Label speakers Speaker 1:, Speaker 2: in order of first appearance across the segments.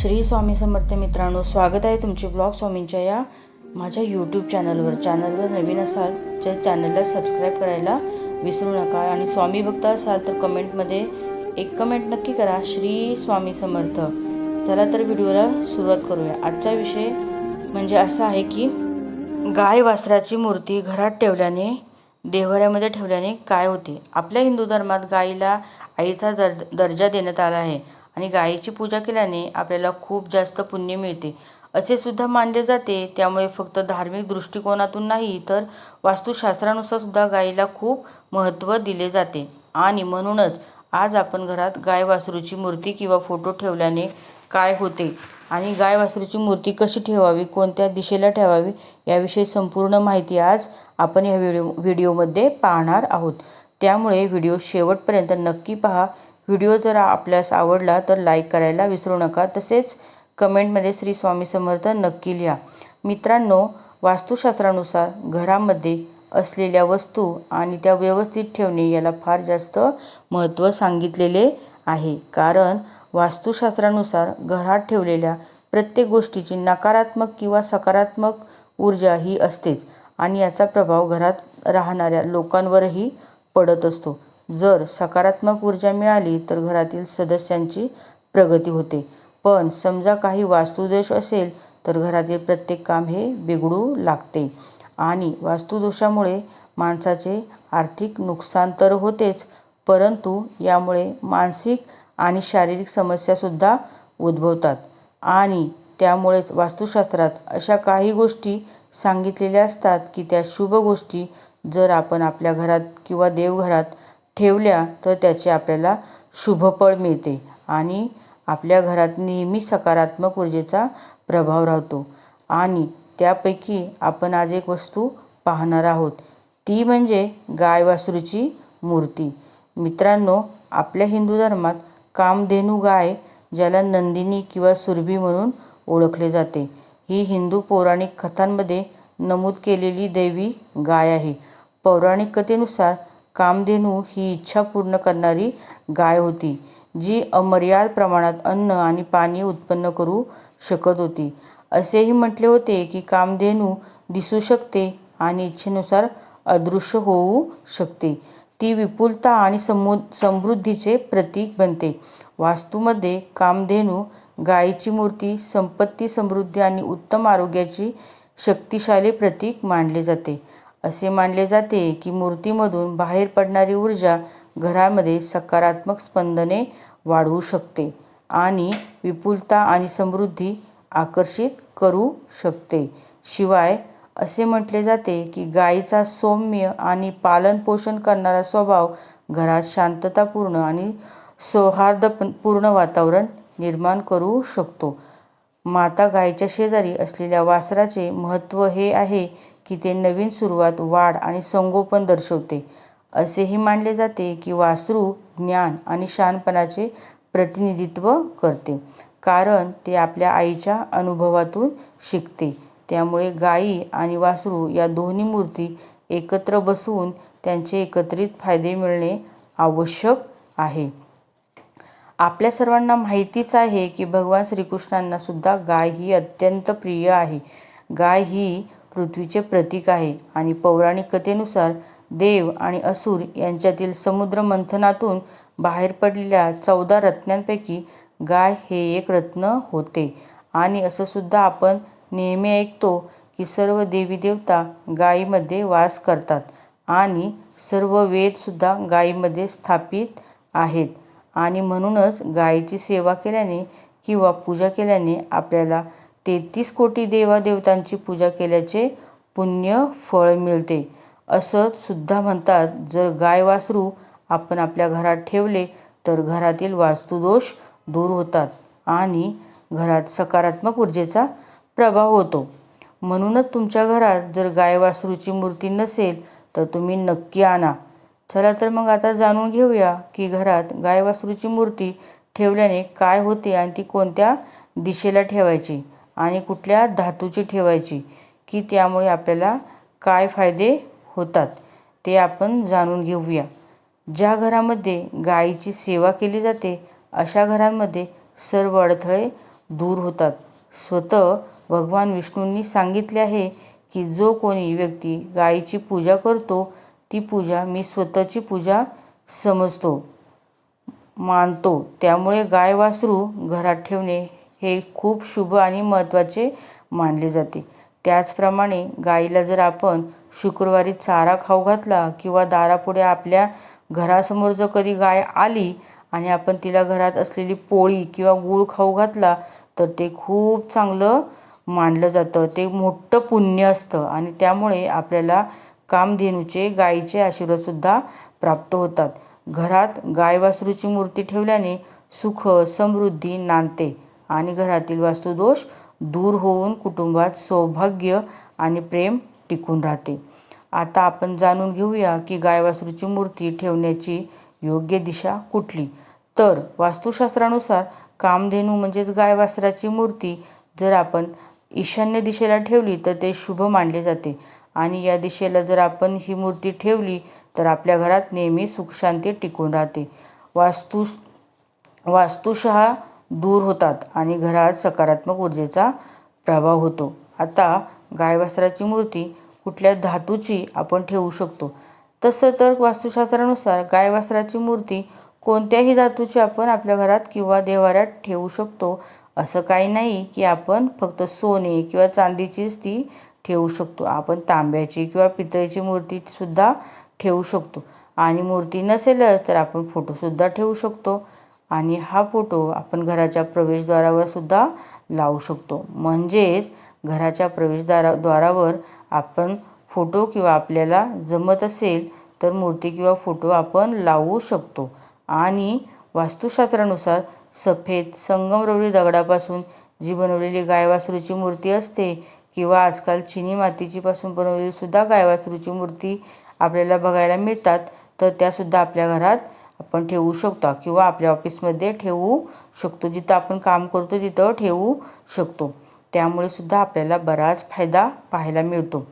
Speaker 1: श्री स्वामी समर्थ मित्रांनो स्वागत आहे तुमचे ब्लॉग स्वामींच्या या माझ्या यूट्यूब चॅनलवर चॅनलवर नवीन असाल तर चॅनलला सबस्क्राईब करायला विसरू नका. आणि स्वामी भक्त असाल तर कमेंटमध्ये एक कमेंट नक्की करा श्री स्वामी समर्थ. चला तर व्हिडिओला सुरुवात करूया. आजचा विषय म्हणजे असा आहे की गाय वासराची मूर्ती घरात ठेवल्याने देव्हाऱ्यामध्ये ठेवल्याने काय होते? आपल्या हिंदू धर्मात गायीला आईचा दर दर्जा देण्यात आला आहे. आणि गायीची पूजा केल्याने आपल्याला खूप जास्त पुण्य मिळते. असे सुद्धा मानले जाते. त्यामुळे फक्त धार्मिक दृष्टिकोनातून नाही तर वास्तुशास्त्रानुसार सुद्धा गायीला खूप महत्त्व दिले जाते. आणि म्हणूनच आज आपण घरात गाय वासरूची मूर्ती किंवा फोटो ठेवल्याने काय होते आणि गाय वासरूची मूर्ती कशी ठेवावी कोणत्या दिशेला ठेवावी याविषयी संपूर्ण माहिती आज आपण या व्हिडिओ व्हिडिओमध्ये पाहणार आहोत. त्यामुळे व्हिडिओ शेवटपर्यंत नक्की पहा. व्हिडिओ जर आपल्यास आवडला तर लाईक करायला विसरू नका. तसेच कमेंटमध्ये श्री स्वामी समर्थ नक्की लिहा. मित्रांनो वास्तुशास्त्रानुसार घरामध्ये असलेल्या वस्तू आणि त्या व्यवस्थित ठेवणे याला फार जास्त महत्त्व सांगितलेले आहे. कारण वास्तुशास्त्रानुसार घरात ठेवलेल्या प्रत्येक गोष्टीची नकारात्मक किंवा सकारात्मक ऊर्जा ही असतेच आणि याचा प्रभाव घरात राहणाऱ्या लोकांवरही पडत असतो. जर सकारात्मक ऊर्जा मिळाली तर घरातील सदस्यांची प्रगती होते. पण समजा काही वास्तुदोष असेल तर घरातील प्रत्येक काम हे बिघडू लागते. आणि वास्तुदोषामुळे माणसाचे आर्थिक नुकसान तर होतेच परंतु यामुळे मानसिक आणि शारीरिक समस्यासुद्धा उद्भवतात. आणि त्यामुळेच वास्तुशास्त्रात अशा काही गोष्टी सांगितलेल्या असतात की त्या शुभ गोष्टी जर आपण आपल्या घरात किंवा देवघरात ठेवल्या तर त्याचे आपल्याला शुभफळ मिळते. आणि आपल्या घरात नेहमी सकारात्मक ऊर्जेचा प्रभाव राहतो. आणि त्यापैकी आपण आज एक वस्तू पाहणार आहोत. ती म्हणजे गाय वासरूची मूर्ती. मित्रांनो आपल्या हिंदू धर्मात कामधेनू गाय ज्याला नंदिनी किंवा सुरभी म्हणून ओळखले जाते ही हिंदू पौराणिक कथांमध्ये नमूद केलेली दैवी गाय आहे. पौराणिक कथेनुसार कामधेनू ही इच्छा पूर्ण करणारी गाय होती जी अमर्याद प्रमाणात अन्न आणि पाणी उत्पन्न करू शकत होती. असेही म्हटले होते की कामधेनू दिसू शकते आणि इच्छेनुसार अदृश्य होऊ शकते. ती विपुलता आणि समु समृद्धीचे प्रतीक बनते. वास्तूमध्ये कामधेनू गायीची मूर्ती संपत्ती समृद्धी आणि उत्तम आरोग्याची शक्तिशाली प्रतीक मानले जाते. असे मानले जाते की मूर्तीमधून बाहेर पडणारी ऊर्जा घरामध्ये सकारात्मक स्पंदने वाढवू शकते आणि विपुलता आणि समृद्धी आकर्षित करू शकते. शिवाय असे म्हटले जाते की गायीचा सौम्य आणि पालनपोषण करणारा स्वभाव घरात शांततापूर्ण आणि सौहार्दपूर्ण वातावरण निर्माण करू शकतो. माता गायीच्या शेजारी असलेल्या वासराचे महत्त्व हे आहे की ते नवीन सुरुवात वाढ आणि संगोपन दर्शवते. असेही मानले जाते की वासरू ज्ञान आणि शहाणपणाचे प्रतिनिधित्व करते. कारण ते आपल्या आईच्या अनुभवातून शिकते. त्यामुळे गायी आणि वासरू या दोन्ही मूर्ती एकत्र बसवून त्यांचे एकत्रित फायदे मिळणे आवश्यक आहे. आपल्या सर्वांना माहितीच आहे की भगवान श्रीकृष्णांना सुद्धा गाय ही अत्यंत प्रिय आहे. गाय ही पृथ्वीचे प्रतीक आहे आणि पौराणिक कथेनुसार देव आणि असुर यांच्यातील समुद्र मंथनातून बाहेर पडलेल्या चौदा रत्नांपैकी गाय हे एक रत्न होते. आणि असं सुद्धा आपण नेहमी ऐकतो की सर्व देवी देवता गायीमध्ये वास करतात आणि सर्व वेदसुद्धा गायीमध्ये स्थापित आहेत. आणि म्हणूनच गायीची सेवा केल्याने किंवा पूजा केल्याने आपल्याला तेहतीस कोटी देवादेवतांची पूजा केल्याचे पुण्य फळ मिळते. असं सुद्धा म्हणतात जर गाय वासरू आपण आपल्या घरात ठेवले तर घरातील वास्तुदोष दूर होतात आणि घरात सकारात्मक ऊर्जेचा प्रभाव होतो. म्हणूनच तुमच्या घरात जर गाय वासरूची मूर्ती नसेल तर तुम्ही नक्की आणा. चला तर मग आता जाणून घेऊया की घरात गाय वासरूची मूर्ती ठेवल्याने काय होते आणि ती कोणत्या दिशेला ठेवायची. आणि कुठल्या धातूची ठेवायची की त्यामुळे आपल्याला काय फायदे होतात ते आपण जाणून घेऊया. ज्या घरामध्ये गायीची सेवा केली जाते अशा घरांमध्ये सर्व अडथळे दूर होतात. स्वतः भगवान विष्णूंनी सांगितले आहे की जो कोणी व्यक्ती गायीची पूजा करतो ती पूजा मी स्वतःची पूजा समजतो मानतो. त्यामुळे गाय वासरू घरात ठेवणे हे खूप शुभ आणि महत्त्वाचे मानले जाते. त्याचप्रमाणे गाईला जर आपण शुक्रवारी चारा खाऊ घातला किंवा दारापुढे आपल्या घरासमोर जर कधी गाय आली आणि आपण तिला घरात असलेली पोळी किंवा गूळ खाऊ घातला तर ते खूप चांगलं मानलं जातं. ते मोठं पुण्य असतं आणि त्यामुळे आपल्याला कामधेनूचे गायीचे आशीर्वादसुद्धा प्राप्त होतात. घरात गाय वासरूची मूर्ती ठेवल्याने सुख समृद्धी नांदते. आणि घरातील वास्तुदोष दूर होऊन कुटुंबात सौभाग्य आणि प्रेम टिकून राहते. आता आपण जाणून घेऊया की गाय वासरूची मूर्ती ठेवण्याची योग्य दिशा कुठली? तर वास्तुशास्त्रानुसार कामधेनू म्हणजेच गाय वासराची मूर्ती जर आपण ईशान्य दिशेला ठेवली तर ते शुभ मानले जाते. आणि या दिशेला जर आपण ही मूर्ती ठेवली तर आपल्या घरात नेहमी सुखशांती टिकून राहते. वास्तू वास्तुशः दूर होतात आणि घरात सकारात्मक ऊर्जेचा प्रभाव होतो. आता गाय मूर्ती कुठल्या धातूची आपण ठेवू शकतो? तसं तर वास्तुशास्त्रानुसार गाय मूर्ती कोणत्याही धातूची आपण आपल्या घरात किंवा देवाऱ्यात ठेवू शकतो असं काही नाही की आपण फक्त सोने किंवा चांदीचीच ती ठेवू शकतो. आपण तांब्याची किंवा पितळेची मूर्तीसुद्धा ठेवू शकतो. आणि मूर्ती नसेलच तर आपण फोटोसुद्धा ठेवू शकतो. आणि हा फोटो आपण घराच्या प्रवेशद्वारावर सुद्धा लावू शकतो. म्हणजेच घराच्या प्रवेशद्वारा द्वारावर आपण फोटो किंवा आपल्याला जमत असेल तर मूर्ती किंवा फोटो आपण लावू शकतो. आणि वास्तुशास्त्रानुसार सफेद संगमरवरी दगडापासून जी बनवलेली गाय वासरूची मूर्ती असते किंवा आजकाल चिनी मातीची पासून बनवलेली सुद्धा गायवासरूची मूर्ती आपल्याला बघायला मिळतात तर त्यासुद्धा आपल्या घरात आपण ठेवू शकतो किंवा आपल्या ऑफिसमध्ये ठेवू शकतो. जिथं आपण काम करतो तिथं ठेवू शकतो. त्यामुळे सुद्धा आपल्याला बराच फायदा पाहायला मिळतो.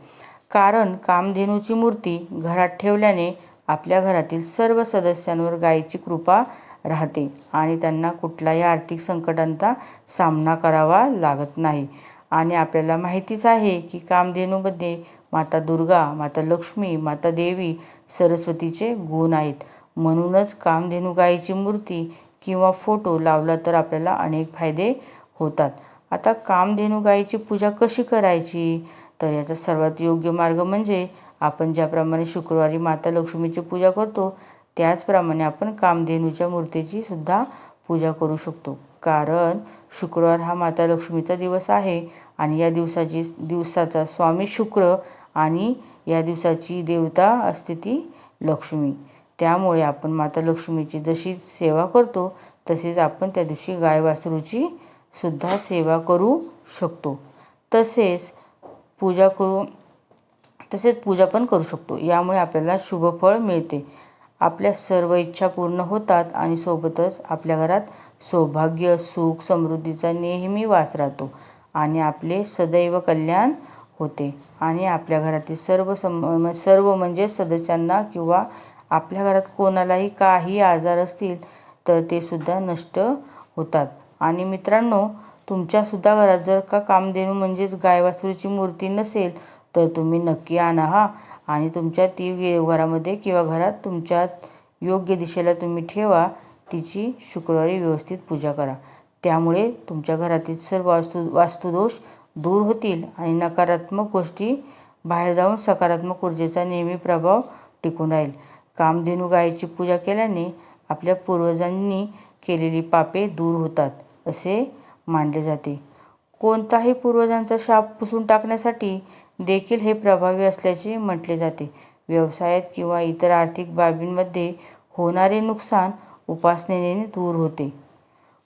Speaker 1: कारण कामधेनूची मूर्ती घरात ठेवल्याने आपल्या घरातील सर्व सदस्यांवर गायीची कृपा राहते आणि त्यांना कुठलाही आर्थिक संकटांचा सामना करावा लागत नाही. आणि आपल्याला माहितीच आहे की कामधेनूमध्ये माता दुर्गा माता लक्ष्मी माता देवी सरस्वतीचे गुण आहेत. म्हणूनच कामधेनू गायीची मूर्ती किंवा फोटो लावला तर आपल्याला अनेक फायदे होतात. आता कामधेनू गायीची पूजा कशी करायची? तर याचा सर्वात योग्य मार्ग म्हणजे आपण ज्याप्रमाणे शुक्रवारी माता लक्ष्मीची पूजा करतो त्याचप्रमाणे आपण कामधेनूच्या मूर्तीची सुद्धा पूजा करू शकतो. कारण शुक्रवार हा माता लक्ष्मीचा दिवस आहे आणि या दिवसाची दिवसाचा स्वामी शुक्र आणि या दिवसाची देवता असते ती लक्ष्मी. त्यामुळे आपण माता लक्ष्मीची जशी सेवा करतो तसेच आपण त्या दिवशी गाय वासरूची सुद्धा सेवा करू शकतो. तसेच पूजा करू तसेच पूजा पण करू शकतो. यामुळे आपल्याला शुभफळ मिळते. आपल्या सर्व इच्छा पूर्ण होतात आणि सोबतच आपल्या घरात सौभाग्य सुख समृद्धीचा नेहमी वास राहतो आणि आपले सदैव कल्याण होते. आणि आपल्या घरातील सर्व सम सर्व म्हणजे सदस्यांना किंवा आपल्या घरात कोणालाही काही आजार असतील तर ते सुद्धा नष्ट होतात. आणि मित्रांनो तुमच्यासुद्धा घरात जर का कामधेनू म्हणजेच गायवासुरीची मूर्ती नसेल तर तुम्ही नक्की आणा हा. आणि तुमच्या ती घरामध्ये किंवा घरात तुमच्या योग्य दिशेला तुम्ही ठेवा तिची शुक्रवारी व्यवस्थित पूजा करा. त्यामुळे तुमच्या घरातील सर्व वास्तू वास्तुदोष दूर होतील आणि नकारात्मक गोष्टी बाहेर जाऊन सकारात्मक ऊर्जेचा नेहमी प्रभाव टिकून राहील. कामधेनू गायीची पूजा केल्याने आपल्या पूर्वजांनी केलेली पापे दूर होतात असे मानले जाते. कोणताही पूर्वजांचा शाप पुसून टाकण्यासाठी देखील हे प्रभावी असल्याचे म्हटले जाते. व्यवसायात किंवा इतर आर्थिक बाबींमध्ये होणारे नुकसान उपासनेने दूर होते.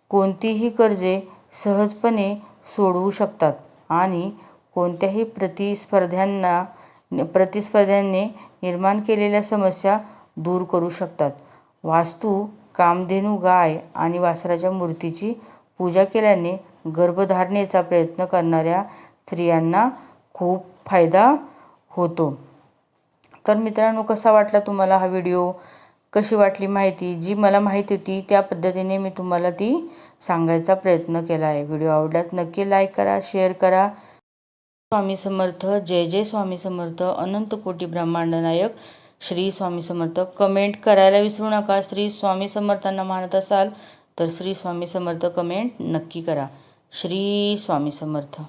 Speaker 1: कोणतीही कर्जे सहजपणे सोडवू शकतात आणि कोणत्याही प्रतिस्पर्ध्यांना प्रतिस्पर्ध्यांनी निर्माण केलेल्या समस्या दूर करू शकतात. वास्तू कामधेनू गाय आणि वासराच्या मूर्तीची पूजा केल्याने गर्भधारणेचा प्रयत्न करणाऱ्या स्त्रियांना खूप फायदा होतो. तर मित्रांनो कसा वाटला तुम्हाला हा व्हिडिओ? कशी वाटली माहिती? जी मला माहिती होती त्या पद्धतीने मी तुम्हाला ती सांगायचा प्रयत्न केला आहे. व्हिडिओ आवडल्यास नक्की लाईक करा शेअर करा. स्वामी समर्थ जय जय स्वामी समर्थ. अनंत कोटी ब्रह्मांड नायक. श्री स्वामी समर्थ. कमेंट करायला विसरू नका. श्री स्वामी समर्थांना मानत असाल तर श्री स्वामी समर्थ कमेंट नक्की करा. श्री स्वामी समर्थ.